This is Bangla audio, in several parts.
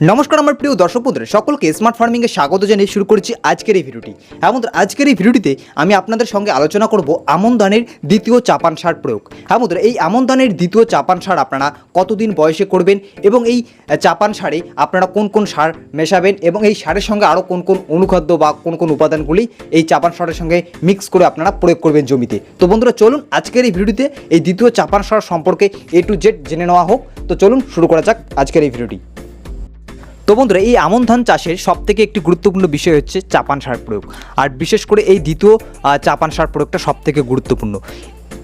নমস্কার আমার প্রিয় দর্শক বন্ধুরা, সকলকে স্মার্ট ফার্মিংয়ে স্বাগত জানিয়ে শুরু করেছি আজকের এই ভিডিওটি। হ্যাঁ বন্ধুরা, আজকের এই ভিডিওটিতে আমি আপনাদের সঙ্গে আলোচনা করব আমন ধানের দ্বিতীয় চাপান সার প্রয়োগ। হ্যাঁ এই আমন ধানের দ্বিতীয় চাপান সার আপনারা কতদিন বয়সে করবেন এবং এই চাপান সারে আপনারা কোন কোন সার মেশাবেন এবং এই সারের সঙ্গে আরও কোন কোন অনুখাদ্য বা কোন কোন উপাদানগুলি এই চাপান সারের সঙ্গে মিক্স করে আপনারা প্রয়োগ করবেন জমিতে। তো বন্ধুরা, চলুন আজকের এই ভিডিওতে এই দ্বিতীয় চাপান সার সম্পর্কে এ টু জেড জেনে নেওয়া হোক। তো চলুন শুরু করা যাক আজকের এই ভিডিওটি। তো বন্ধুরা, এই আমন ধান চাষের সব থেকে একটি গুরুত্বপূর্ণ বিষয় হচ্ছে চাপান সার প্রয়োগ। আর বিশেষ করে এই দ্বিতীয় চাপান সার প্রয়োগটা সবথেকে গুরুত্বপূর্ণ।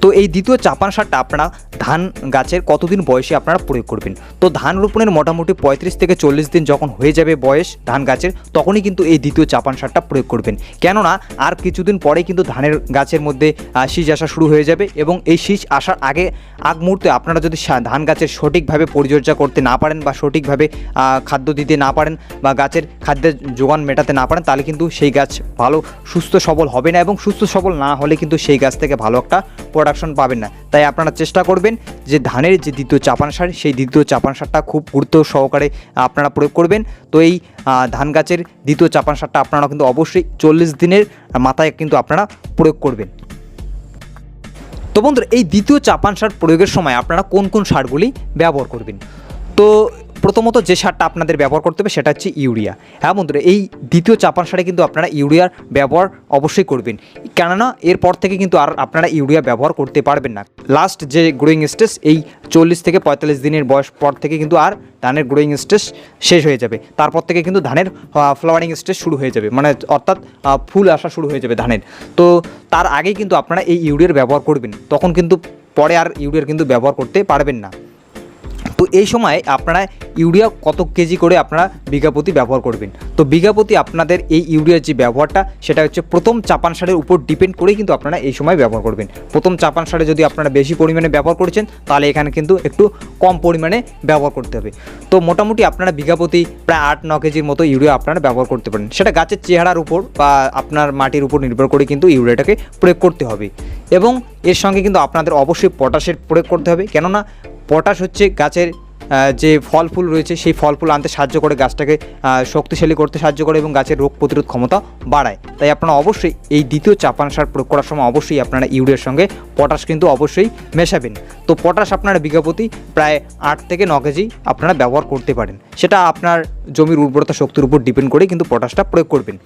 তো এই দ্বিতীয় চাপান সারটা আপনারা ধান গাছের কতদিন বয়সে আপনারা প্রয়োগ করবেন? তো ধান রোপণের মোটামুটি পঁয়ত্রিশ থেকে চল্লিশ দিন যখন হয়ে যাবে বয়স ধান গাছের, তখনই কিন্তু এই দ্বিতীয় চাপান সারটা প্রয়োগ করবেন। কেননা আর কিছুদিন পরে কিন্তু ধানের গাছের মধ্যে শীষ আসা শুরু হয়ে যাবে এবং এই শীষ আসার আগে, আগ মুহূর্তে আপনারা যদি ধান গাছের সঠিকভাবে পরিচর্যা করতে না পারেন বা সঠিকভাবে খাদ্য দিতে না পারেন বা গাছের খাদ্যের যোগান মেটাতে না পারেন, তাহলে কিন্তু সেই গাছ ভালো, সুস্থ সবল হবে না এবং সুস্থ সবল না হলে কিন্তু সেই গাছ থেকে ভালো একটা প্রোডাকশন পাবেন না। তাই আপনারা চেষ্টা করবেন যে ধানের যে দ্বিতীয় চাপান সার, সেই দ্বিতীয় চাপান সারটা খুব গুরুত্ব সহকারে আপনারা প্রয়োগ করবেন। তো এই ধান গাছের দ্বিতীয় চাপান সারটা আপনারা কিন্তু অবশ্যই চল্লিশ দিনের মাথায় কিন্তু আপনারা প্রয়োগ করবেন। তো বন্ধুরা, এই দ্বিতীয় চাপান সার প্রয়োগের সময় আপনারা কোন কোন সারগুলি ব্যবহার করবেন? তো প্রথমত যে সারটা আপনাদের ব্যবহার করতে হবে সেটা হচ্ছে ইউরিয়া। হ্যাঁ বন্ধুরা, এই দ্বিতীয় চাপান সারে কিন্তু আপনারা ইউরিয়ার ব্যবহার অবশ্যই করবেন। কেননা এরপর থেকে কিন্তু আর আপনারা ইউরিয়া ব্যবহার করতে পারবেন না। লাস্ট যে গ্রোয়িং স্টেজ এই চল্লিশ থেকে পঁয়তাল্লিশ দিনের বয়স পর থেকে কিন্তু আর ধানের গ্রোয়িং স্টেজ শেষ হয়ে যাবে। তারপর থেকে কিন্তু ধানের ফ্লাওয়ারিং স্টেজ শুরু হয়ে যাবে। মানে অর্থাৎ ফুল আসা শুরু হয়ে যাবে ধানের। তো তার আগেই কিন্তু আপনারা এই ইউরিয়ার ব্যবহার করবেন। তখন কিন্তু পরে আর ইউরিয়ার কিন্তু ব্যবহার করতে পারবেন না। তো এই সময় আপনারা ইউরিয়া কত কেজি করে আপনারা বিঘা প্রতি ব্যবহার করবেন? তো বিঘা প্রতি আপনাদের এই ইউরিয়ার যে ব্যবহারটা, সেটা হচ্ছে প্রথম চাপান সারের উপর ডিপেন্ড করেই কিন্তু আপনারা এই সময় ব্যবহার করবেন। প্রথম চাপান সারে যদি আপনারা বেশি পরিমাণে ব্যবহার করছেন, তাহলে এখানে কিন্তু একটু কম পরিমাণে ব্যবহার করতে হবে। তো মোটামুটি আপনারা বিঘা প্রতি প্রায় আট ন কেজির মতো ইউরিয়া আপনারা ব্যবহার করতে পারেন। সেটা গাছের চেহারার উপর বা আপনার মাটির উপর নির্ভর করে কিন্তু ইউরিয়াটাকে প্রয়োগ করতে হবে। এবং এর সঙ্গে কিন্তু আপনাদের অবশ্যই পটাশের প্রয়োগ করতে হবে। কেননা পটাশ হচ্ছে গাছের যে ফল ফুল রয়েছে, সেই ফল ফুল আনতে সাহায্য করে গাছটাকে শক্তিশালী করতে সাহায্য করে এবং গাছের রোগ প্রতিরোধ ক্ষমতা বাড়ায়। তাই আপনারা অবশ্যই এই দ্বিতীয় চাপান সার প্রয়োগ করার সময় অবশ্যই আপনারা ইউরিয়ার সঙ্গে পটাশ কিন্তু অবশ্যই মেশাবেন। তো পটাশ আপনারা বিঘা প্রতি প্রায় আট থেকে ন কেজি আপনারা ব্যবহার করতে পারেন। সেটা আপনার জমির উর্বরতা শক্তির উপর ডিপেন্ড করে কিন্তু পটাশটা প্রয়োগ করবেন।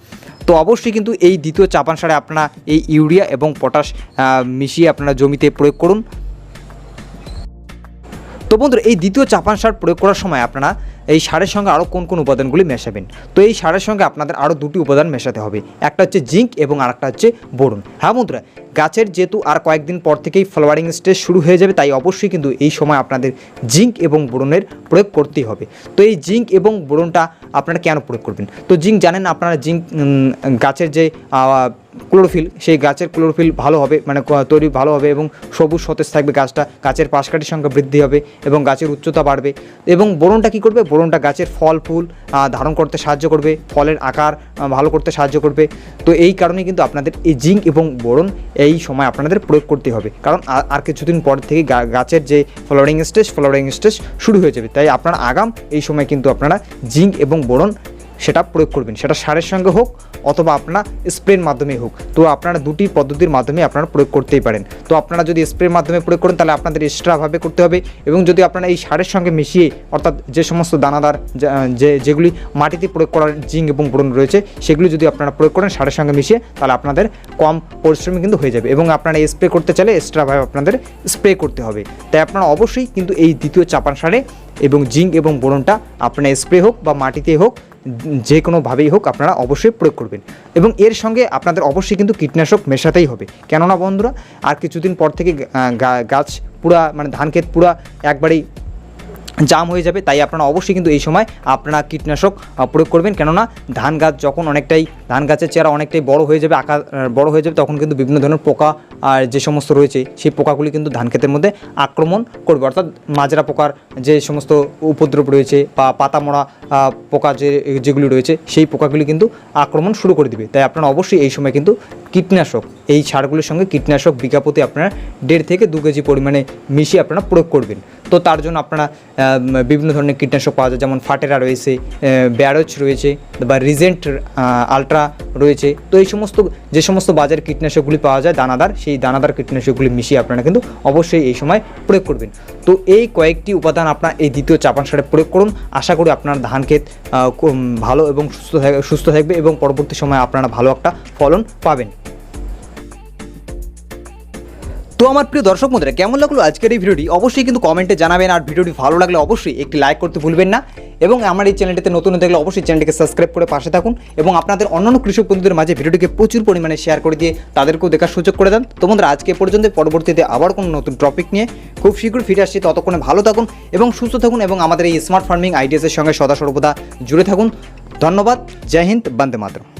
তো অবশ্যই কিন্তু এই দ্বিতীয় চাপান সারে আপনারা এই ইউরিয়া এবং পটাশ মিশিয়ে আপনারা জমিতে প্রয়োগ করুন। তো বন্ধুরা, এই দ্বিতীয় চাপান সার প্রয়োগ করার সময় আপনারা এই সারের সঙ্গে আরও কোন কোন উপাদানগুলি মেশাবেন। তো এই সারের সঙ্গে আপনাদের আরও দুটি উপাদান মেশাতে হবে। একটা হচ্ছে জিঙ্ক এবং আরেকটা হচ্ছে বোরন। হ্যাঁ বন্ধুরা, গাছের যেহেতু আর কয়েকদিন পর থেকেই ফ্লাওয়ারিং স্টেজ শুরু হয়ে যাবে, তাই অবশ্যই কিন্তু এই সময় আপনাদের জিঙ্ক এবং বোরনের প্রয়োগ করতেই হবে। তো এই জিঙ্ক এবং বোরনটা আপনারা কেন প্রয়োগ করবেন? তো জিঙ্ক জানেন আপনারা জিঙ্ক গাছের যে ক্লোরোফিল, সেই গাছের ক্লোরোফিল ভালো হবে মানে তৈরি ভালো হবে এবং সবুজ সতেজ থাকবে গাছটা, গাছের পাশকাঠির সংখ্যা বৃদ্ধি হবে এবং গাছের উচ্চতা বাড়বে এবং বোরনটা কী করবে? বোরনটা গাছের ফল, ফুল ধারণ করতে সাহায্য করবে, ফলের আকার ভালো করতে সাহায্য করবে। তো এই কারণে কিন্তু আপনাদের এই জিঙ্ক এবং বোরন এই সময় আপনাদের প্রয়োগ করতে হবে। কারণ আর- কিছুদিন পর থেকে গাছের যে ফ্লাওয়ারিং স্টেজ ফ্লাওয়ারিং স্টেজ শুরু হয়ে যাবে। তাই আপনারা আগাম এই সময় কিন্তু আপনারা জিঙ্ক এবং বোরন সেটা প্রয়োগ করবেন। সেটা সারের সঙ্গে হোক অথবা আপনার স্প্রের মাধ্যমে হোক। তো আপনারা দুটি পদ্ধতির মাধ্যমে আপনারা প্রয়োগ করতেই পারেন। তো আপনারা যদি স্প্রের মাধ্যমে প্রয়োগ করেন, তাহলে আপনাদের এক্সট্রাভাবে করতে হবে এবং যদি আপনারা এই সারের সঙ্গে মিশিয়ে, অর্থাৎ যে সমস্ত দানাদার, যা- যেগুলি মাটিতে প্রয়োগ করার জিঙ্ক এবং বোরন রয়েছে, সেগুলি যদি আপনারা প্রয়োগ করেন সারের সঙ্গে মিশিয়ে, তাহলে আপনাদের কম পরিশ্রমী কিন্তু হয়ে যাবে এবং আপনারা স্প্রে করতে চাইলে এক্সট্রাভাবে আপনাদের স্প্রে করতে হবে। তাই আপনারা অবশ্যই কিন্তু এই দ্বিতীয় চাপান সারে এবং জিঙ্ক এবং বোরনটা আপনার স্প্রে হোক বা মাটিতে হোক যে কোনোভাবেই হোক আপনারা অবশ্যই প্রয়োগ করবেন। এবং এর সঙ্গে আপনাদের অবশ্যই কিন্তু কীটনাশক মেশাতেই হবে। কেননা বন্ধুরা, আর কিছুদিন পর থেকে গাছ পুরা মানে ধান ক্ষেত পুরা একবারেই জাম হয়ে যাবে, তাই আপনারা অবশ্যই কিন্তু এই সময় আপনারা কীটনাশক প্রয়োগ করবেন। কেননা ধান গাছ যখন অনেকটাই, ধান গাছের চেহারা অনেকটাই বড় হয়ে যাবে আকার বড় হয়ে যাবে, তখন কিন্তু বিভিন্ন ধরনের পোকা আর যে সমস্ত রয়েছে, সেই পোকাগুলি কিন্তু ধান ক্ষেতের মধ্যে আক্রমণ করবে। অর্থাৎ মাজরা পোকার যে সমস্ত উপদ্রব রয়েছে বা পাতা মরা পোকা যে, যেগুলি রয়েছে, সেই পোকাগুলি কিন্তু আক্রমণ শুরু করে দিবে। তাই আপনারা অবশ্যই এই সময় কিন্তু কীটনাশক এই সারগুলির সঙ্গে কীটনাশক বিঘা প্রতি আপনারা দেড় থেকে দু কেজি পরিমাণে মিশিয়ে আপনারা প্রয়োগ করবেন। তো তার জন্য আপনারা বিভিন্ন ধরনের কীটনাশক পাওয়া যায়, যেমন ফাটেরা রয়েছে ব্যারোচ রয়েছে, বা রিজেন্ট আলট্রা রয়েছে। তো এই সমস্ত, যে সমস্ত বাজার কীটনাশকগুলি পাওয়া যায়, দানাদার, সেই দানাদার কীটনাশকগুলি মিশিয়ে আপনারা কিন্তু অবশ্যই এই সময় প্রয়োগ করবেন। তো এই কয়েকটি উপাদান আপনার এই দ্বিতীয় চাপান সারে প্রয়োগ করুন। আশা করি আপনার ধান ক্ষেত ভালো এবং সুস্থ সুস্থ থাকবে এবং পরবর্তী সময়ে আপনারা ভালো একটা ফলন পাবেন। তো আমার প্রিয় দর্শক বন্ধুরা, কেমন লাগল আজকের এই ভিডিওটি? অবশ্যই কিন্তু কমেন্টে জানাবেন, আর ভিডিওটি ভালো লাগলে অবশ্যই একটি লাইক করতে ভুলবেন না। এবং আমার এই চ্যানেলটিতে নতুন থাকলে অবশ্যই চ্যানেলটিকে সাবস্ক্রাইব করে পাশে থাকুন এবং আপনাদের অন্যান্য কৃষক বন্ধুদের মাঝে ভিডিওটিকে প্রচুর পরিমাণে শেয়ার করে দিয়ে তাদেরকেও দেখার সুযোগ করে দেন। তো বন্ধুরা, আজকে পর্যন্ত, পরবর্তীতে আবার কোনো নতুন টপিক নিয়ে খুব শীঘ্রই ফিরে আসছি। ততক্ষণে ভালো থাকুন এবং সুস্থ থাকুন এবং আমাদের এই স্মার্ট ফার্মিং আইডিয়াসের সঙ্গে সদা সর্বদা জুড়ে থাকুন। ধন্যবাদ, জয় হিন্দ, বন্দে মাতরম।